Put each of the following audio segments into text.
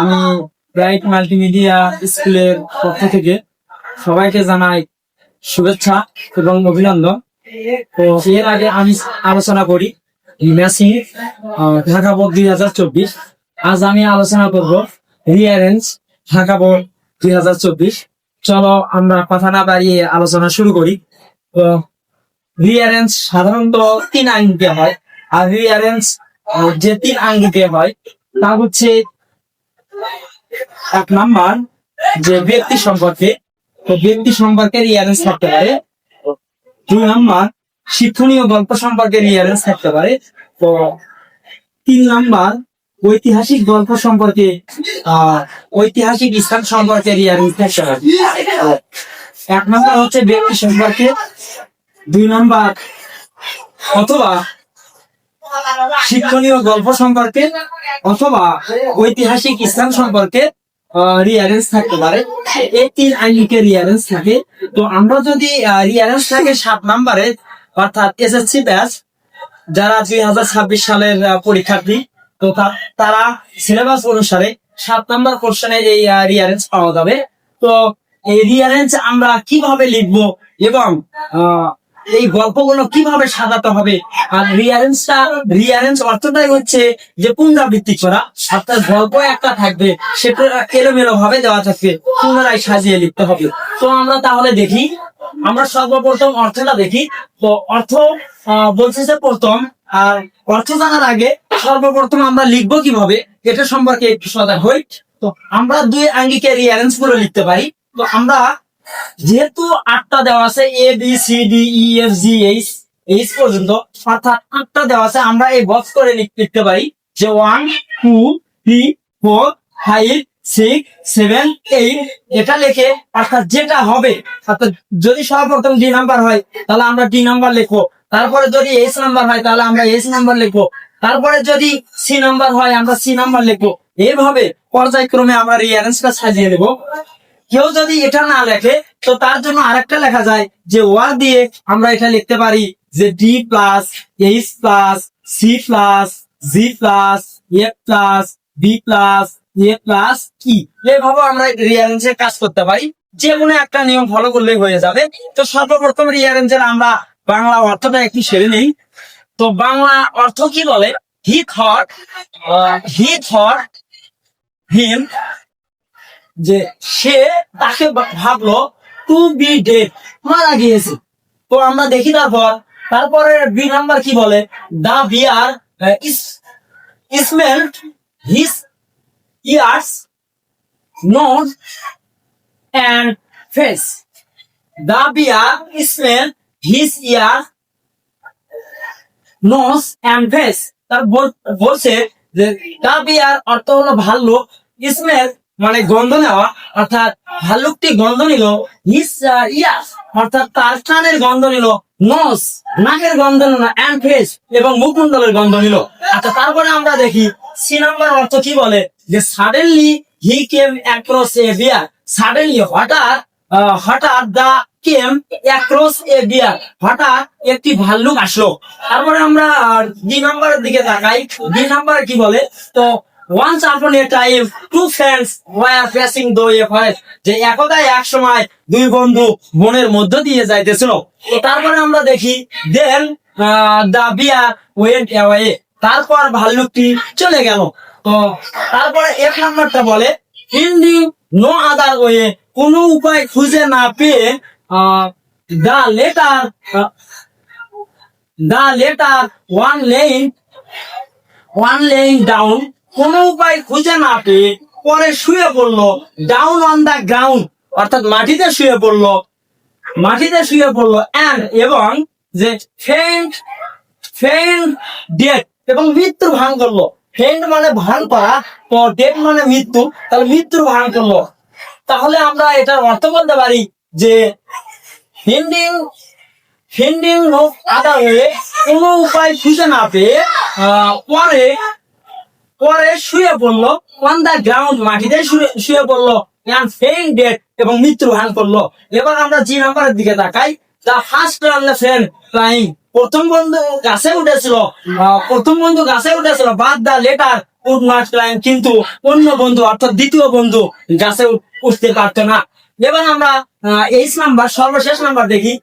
আমি bright multimedia স্কুলের পক্ষ থেকে সবাইকে জানাই শুভেচ্ছা এবং অভিনন্দন। তো এর আগে আমি আলোচনা করি ম্যাসিং ঢাকা বোর্ড দুই হাজার চব্বিশ। আজ আমি আলোচনা করব রিয়ারেঞ্জ ঢাকা বোর্ড দুই হাজার চব্বিশ। চলো আমরা কথা না বাড়িয়ে আলোচনা শুরু করি। তো রিয়ারেঞ্জ সাধারণত তিন আঙ্গিকে হয়। আর রিয়ারেঞ্জ যে তিন আঙ্গিকে হয় তা হচ্ছে এক নাম্বার যে ব্যক্তি সম্পর্কে, তো ব্যক্তি সম্পর্কে রিয়ারেঞ্জ থাকতে পারে। দুই নাম্বার শিক্ষণীয় গল্প সম্পর্কে রিয়ারেঞ্জ থাকতে পারে। তো তিন নাম্বার ঐতিহাসিক গল্প সম্পর্কে ঐতিহাসিক স্থান সম্পর্কে রিয়ারেঞ্জ থাকতে পারে। এক নাম্বার হচ্ছে ব্যক্তি সম্পর্কে। দুই নাম্বার অথবা শিক্ষণীয় গল্প সম্পর্কে অথবা ঐতিহাসিক স্থান সম্পর্কে রিয়ারেন্স থাকতে পারে। এই তিন রিয়ারেন্স থাকে। তো আমরা যদি রিয়ারেন্স থাকে সাত নাম্বারে, অর্থাৎ এসএসসি ব্যাচ যারা দুই হাজার ছাব্বিশ সালের পরীক্ষার্থী, তো তারা সিলেবাস অনুসারে সাত নাম্বার কোশ্চেনে এই রিয়ারেন্স পাওয়া যাবে। তো এই রিয়ারেন্স আমরা কীভাবে লিখব এবং এই গল্পগুলো কীভাবে সাজাতে হবে? আর রিয়ারেন্সটা রিয়ারেন্স অর্থটাই হচ্ছে যে পুনরাবৃত্তি করা। অর্থাৎ গল্প একটা থাকবে, সেটা এলোমেলো ভাবে দেওয়া থাকবে, পুনরায় সাজিয়ে লিখতে হবে। তো আমরা তাহলে দেখি, আমরা সর্বপ্রথম অর্থটা দেখি। তো অর্থ বলছে যে প্রথম, আর অর্থ জানার আগে সর্বপ্রথম আমরা লিখব কীভাবে, এটা সম্পর্কে একটু সজাগ হই। তো আমরা দুই আঙ্গিকে রিয়ারেন্স করে লিখতে পারি। তো আমরা যেহেতু আটটা দেওয়া আছে A B C D E F G H H পর্যন্ত, অর্থাৎ আটটা দেওয়া আছে, আমরা এই বক্স করে লিখ- লিখতে পারি যে one two three four five six seven eight এটা লিখে, অর্থাৎ যেটা হবে, অর্থাৎ যদি সর্বপ্রথম ডি নাম্বার হয়, তাহলে আমরা ডি নাম্বার লিখব। তারপরে যদি এইচ নাম্বার হয়, তাহলে আমরা এইচ নাম্বার লিখব। তারপরে যদি সি নাম্বার হয়, আমরা সি নাম্বার লিখব। এইভাবে পর্যায়ক্রমে আমরা রিয়ারেন্সটা সাজিয়ে দেবো। কেউ যদি এটা না লেখে, তো তার জন্য আরেকটা লেখা যায় যে ওয়ার দিয়ে আমরা এটা লিখতে পারি যে D plus H plus C plus G plus A plus B plus A plus কি এভাবে আমরা রিয়ারেঞ্জের কাজ করতে পারি। যে কোনো একটা নিয়ম ফলো করলেই হয়ে যাবে। তো সর্বপ্রথম রিয়ারেঞ্জের আমরা বাংলা অর্থটা একটু সেরে নেই। তো বাংলা অর্থ কি বলে? হি থট হি থট হিম যে সে তাকে ভাবলো টু বি ডেড মারা গিয়েছে। তো আমরা দেখি তারপর, তারপরে বি নাম্বার কি বলে? The bear smelt his ears, nose, and face. The bear smell his ear nose and face. তার বল- বলছে যে দা বিয়ার অর্থ হলো ভাল্লুক স্মেল মানে গন্ধ নেওয়া, অর্থাৎ ভাল্লুকটি গন্ধ নিল ইয়াস অর্থাৎ তার কানের গন্ধ নিল, নোস, নাকের গন্ধ নিল অ্যান্ড ফেস এবং মুখমণ্ডলের গন্ধ নিল। আচ্ছা তারপরে আমরা দেখি, সি নাম্বার অর্থ কি বলে? যে suddenly he came across a bear suddenly হঠাৎ হঠাৎ দা কেম অ্যাক্রস এ বিয়ার হঠাৎ একটি ভাল্লুক আসলো। তারপরে আমরা ডি নাম্বারের দিকে তাকাই। ডি নাম্বার কি বলে? তো once upon a time two friends were facing through a forest যে একদাই এক সময় দুই বন্ধু বনের মধ্য দিয়ে যাইতেছিল। তারপরে আমরা দেখি দেন দা বিয়ার ওয়েন্ট অ্যাওয়ে তারপর ভাল্লুকটি চলে গেল। তো তারপরে এক নাম্বারটা বলে ফিল্ডিং নো আদার ওয়ে কোনো উপায় খুঁজে না পেয়ে the latter the latter one lain one laying down কোন উপায় খুঁজে না পেয়ে পরে শুয়ে পড়ল ডাউন অন দা গ্রাউন্ড অর্থাৎ মাটিতে শুয়ে পড়ল, মাটিতে শুয়ে পড়ল অ্যান্ড এবং যে ফেন্ট ফেন্ট ডেট এবং মৃত্যুর ভান করল। ফেন্ট মানে ভান করা ডেট মানে মৃত্যু, তাহলে মৃত্যুর ভান করল। তাহলে আমরা এটার অর্থ বলতে পারি যে হিন্ডিং হিন্ডিং হোক আদা হয়ে কোনো উপায় খুঁজে না পেয়ে পরে পরে শুয়ে পড়ল অন দা গ্রাউন্ড মাটিতে শুয়ে পড়ল ডেট এবং মৃত্যু ভান করল। এবার আমরা জি নাম্বারের দিকে তাকাই the first the friend flying প্রথম বন্ধু গাছে উঠেছিল। প্রথম বন্ধু গাছে উঠেছিল but the latter could not climb কিন্তু অন্য বন্ধু, অর্থাৎ দ্বিতীয় বন্ধু গাছে উঠতে পারতো না। এবার আমরা এইচ নাম্বার সর্বশেষ নাম্বার দেখি।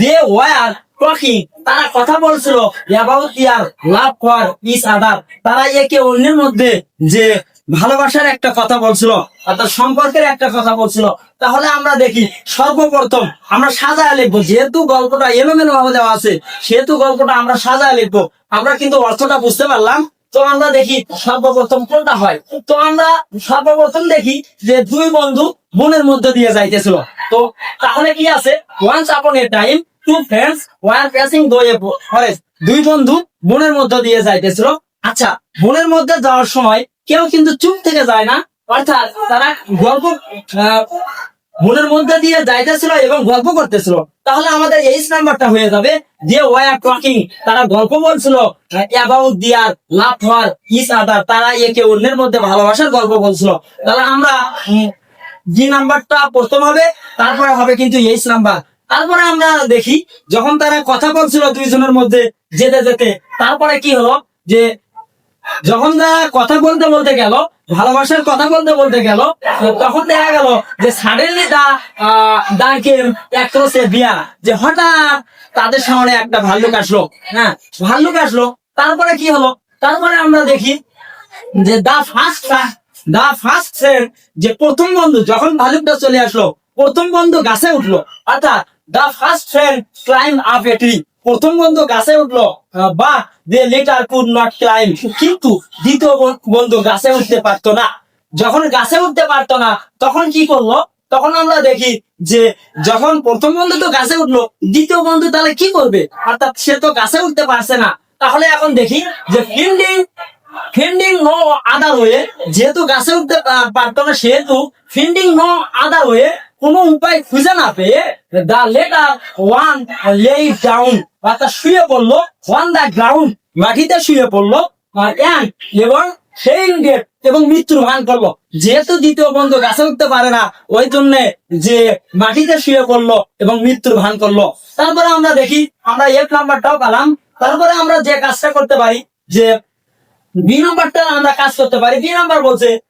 দে ওয়ার টকিং তারা কথা বলছিল অ্যাবাউট ইয়ার লাভ ফর ইস আদার তারা একে অন্যের মধ্যে যে ভালোবাসার একটা কথা বলছিল, অর্থাৎ সম্পর্কের একটা কথা বলছিল, তাহলে আমরা দেখি সর্বপ্রথম আমরা সাজায় লিখব। যেহেতু গল্পটা এলোমেলো ভাবে দেওয়া আছে, সেহেতু গল্পটা আমরা সাজায় লিখব। আমরা কিন্তু অর্থটা বুঝতে পারলাম। তো আমরা দেখি সর্বপ্রথম কোনটা হয়? তো আমরা সর্বপ্রথম দেখি যে দুই বন্ধু বনের মধ্যে দিয়ে যাইতেছিল। তো তাহলে কি আছে? Once upon a time two friends were passing through a forest দুই বন্ধু মধ্যে দিয়ে যাইতেছিল। আচ্ছা মধ্যে যাওয়ার সময় কেউ কিন্তু চুপ থেকে যায় না। অর্থাৎ তারা গল্প মধ্যে দিয়ে যাইতেছিল এবং গল্প করতেছিল। তাহলে আমাদের এইচ নাম্বারটা হয়ে যাবে যে ওয়ার টকিং তারা গল্প বলছিল অ্যাবাউট দিয়ার লাভ ফর ইস আদার তারা একে অন্যের মধ্যে ভালোবাসার গল্প বলছিল। তাহলে আমরা জি নাম্বারটা প্রথম হবে, তারপরে হবে কিন্তু এইচ নাম্বার তারপরে আমরা দেখি, যখন তারা কথা বলছিল দুইজনের মধ্যে যেতে যেতে, তারপরে কি হলো? যে যখন তারা কথা বলতে বলতে গেল, ভালোবাসার কথা বলতে বলতে গেল, তখন দেখা গেল যে সাডেনলি দা অ্যাক্ট্রেসের বিয়া। যে হঠাৎ তাদের সামনে একটা ভাল্লুক আসলো। হ্যাঁ ভাল্লুক আসলো। তারপরে কি হলো? তারপরে আমরা দেখি যে দা ফার্স্ট দা ফার্স্ট যে প্রথম বন্ধু, যখন ভালুকটা চলে আসলো, প্রথম বন্ধু গাছে উঠল। অর্থাৎ the first friend climb up a tree প্রথম বন্ধু গাছে উঠল। But the latter could not climb কিন্তু দ্বিতীয় বন্ধু গাছে উঠতে পারতো না। যখন গাছে উঠতে পারতো না, তখন কি করল? তখন আমরা দেখি যে যখন প্রথম বন্ধু তো গাছে উঠল, দ্বিতীয় বন্ধু তাহলে কি করবে? অর্থাৎ সে তো গাছে উঠতে পারছে না। তাহলে এখন দেখি যে ফিল্ডিং ফিন্ডিং নো আদার হয়ে যেহেতু গাছে উঠতে পারতো না, সেহেতু ফিন্ডিং নো আদার হয়ে কোন উপায় খুঁজে না পেয়ে লেটার ওয়ান লে ডাউন অর্থাৎ শুয়ে পড়ল ওয়ান দা গ্রাউন্ড মাটিতে শুয়ে পড়ল এবং সেই ডেট এবং মৃত্যুর ভান করল। যেহেতু দ্বিতীয় বন্ধু গাছে উঠতে পারে না, ওই জন্য যে মাটিতে শুয়ে পড়ল এবং মৃত্যুর ভান করল। তারপরে আমরা দেখি, আমরা এক নাম্বারটাও পেলাম। তারপরে আমরা যে কাজটা করতে পারি, যে বি নাম্বারটা আমরা কাজ করতে পারি, বি নাম্বার বলছে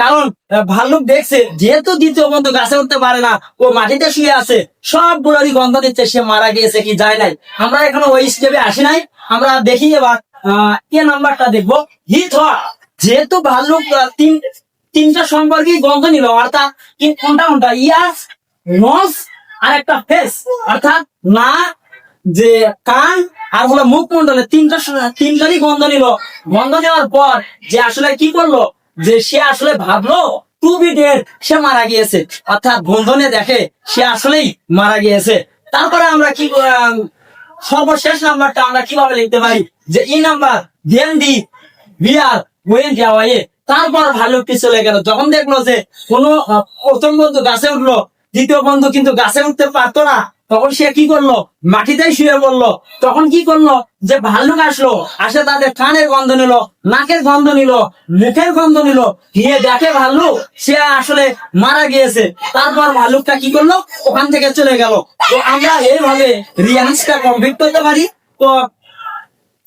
কারণ ভাল্লুক দেখছে, যেহেতু দ্বিতীয় বন্ধু গাছে উঠতে পারে না, ও মাটিতে শুয়ে আছে, সব গুলোরই গন্ধ দিচ্ছে, সে মারা গিয়েছে কি যায় নাই। আমরা এখনও ওই স্টেপে আসি নাই, আমরা দেখি এবার এ নাম্বারটা দেখব? হি থট যেহেতু ভাল্লুক তিন, তিনটা সম্পর্কে গন্ধ নিল, অর্থাৎ কোনটা কোনটা? ইয়াস, নস, আর একটা ফেস অর্থাৎ না, যে কান, আর হলো মুখমন্ডলে তিনটা, তিনটারই গন্ধ নিল। গন্ধ নেওয়ার পর যে আসলে কি করল? যে সে আসলে ভাবলো টু বি ডেড, সে মারা গিয়েছে। অর্থাৎ বন্ধনে দেখে সে আসলেই মারা গিয়েছে। তারপরে আমরা কি সর্বশেষ নাম্বারটা আমরা কীভাবে লিখতে পারি? যে E number, then the beer when যাওয়াই তারপর ভালো ভালুকটি চলে গেল। যখন দেখল যে কোনো প্রথম বন্ধু গাছে উঠল, দ্বিতীয় বন্ধু কিন্তু গাছে উঠতে পারতো না। তখন সে কি করল? মাটিতেই শুয়ে পড়ল। তখন কি করল? যে ভাল্লুক আসলো, আসে তাদের কানের গন্ধ নিল, নাকের গন্ধ নিল, মুখের গন্ধ নিল। গিয়ে দেখে ভাল্লুক, সে আসলে মারা গিয়েছে। তারপর ভাল্লুকটা কি করল? ওখান থেকে চলে গেল। তো আমরা এইভাবে রিয়ান্সটা কমপ্লিট করতে পারি। তো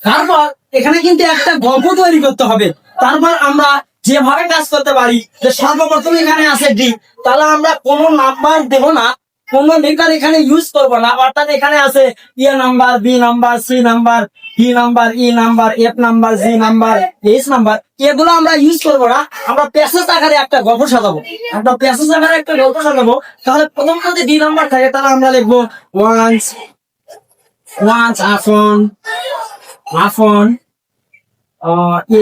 তারপর এখানে কিন্তু একটা গল্প তৈরি করতে হবে। তারপর আমরা যেভাবে কাজ করতে পারি, যে সর্বপ্রথম এখানে আছে ডি তাহলে আমরা কোনো নাম্বার দেব না। কোনো লেটার এখানে ইউজ করব না। অর্থাৎ এখানে আছে A number B number C number D number E number F number G number H number এগুলো আমরা ইউজ করব না। আমরা প্যাসেজ আকারে একটা গল্প সাজাবো। একটা প্যাসেজ আকারে একটা গল্প সাজাবো। তাহলে প্রথম যদি ডি নাম্বার থাকে, তাহলে আমরা লিখব once once upon upon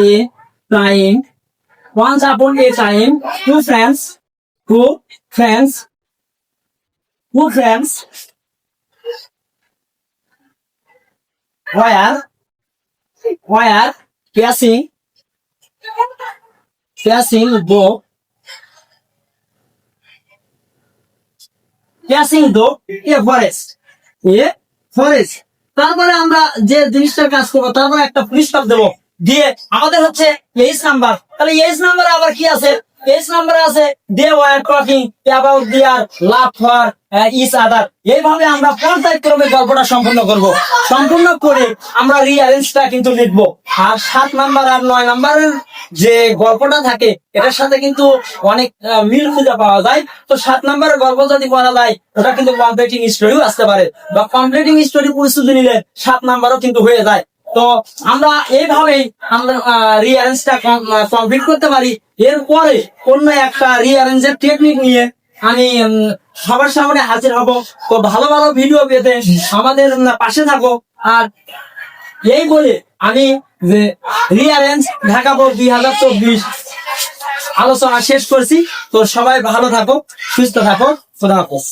a time, once upon a time, two friends two friends two friends were were passing passing book passing through a forest a forest তারপরে আমরা যে জিনিসটার কাজ করব, তারপরে একটা পুরস্কার দেবো। দিয়ে আমাদের হচ্ছে এইচ নাম্বার তাহলে এইচ নাম্বার আবার কি আছে? নাম্বার আছে they were their love for each other এইভাবে আমরা পর্যায়ক্রমে গল্পটা সম্পূর্ণ করব। সম্পূর্ণ করে আমরা কিন্তু লিখব। আর সাত নাম্বার আর নয় নাম্বারের যে গল্পটা থাকে, এটার সাথে কিন্তু অনেক মিল খুঁজে পাওয়া যায়। তো সাত নাম্বারের গল্প যদি করা যায়, ওটা কিন্তু কমপ্লিটিং স্টোরিও আসতে পারে। বা কমপ্লিটিং স্টোরি প্রস্তুতি নিলে সাত নাম্বারও কিন্তু হয়ে যায়। তো আমরা এইভাবেই আমরা কমপ্লিট করতে পারি। এরপরে অন্য একটা রিয়ারেঞ্জের টেকনিক নিয়ে আমি সবার সামনে হাজির হব। তো ভালো ভালো ভিডিও পেতে আমাদের পাশে থাকো। আর এই বলে আমি, যে রিয়ারেঞ্জ ঢাকা বোর্ড দুই হাজার চব্বিশ আলোচনা শেষ করছি। তো সবাই ভালো থাকো, সুস্থ থাকো। খোদা হাফেজ।